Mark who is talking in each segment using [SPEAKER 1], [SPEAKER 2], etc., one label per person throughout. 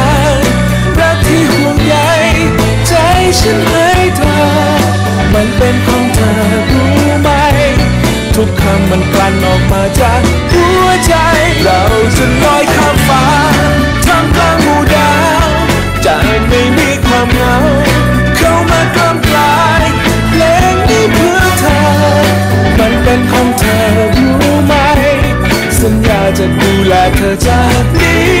[SPEAKER 1] ก ฉันให้เธอ มันเป็นของเธอรู้ไหม ทุกคำมันกลั่นออกมาจากหัวใจ เราจะลอยข้ามฟ้าทำกลางหมู่ดาวใจไม่มีความเหงา เข้ามากล้ำกลายเพลงนี้เพื่อเธอ มันเป็นของเธอรู้ไหม สัญญาจะดูแลเธอจากนี้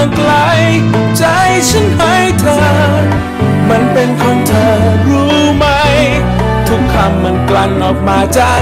[SPEAKER 1] างไกล ใจฉันให้เธอ มันเป็นของเธอรู้ไหม ทุกคำมันกลั่นออกมาจาก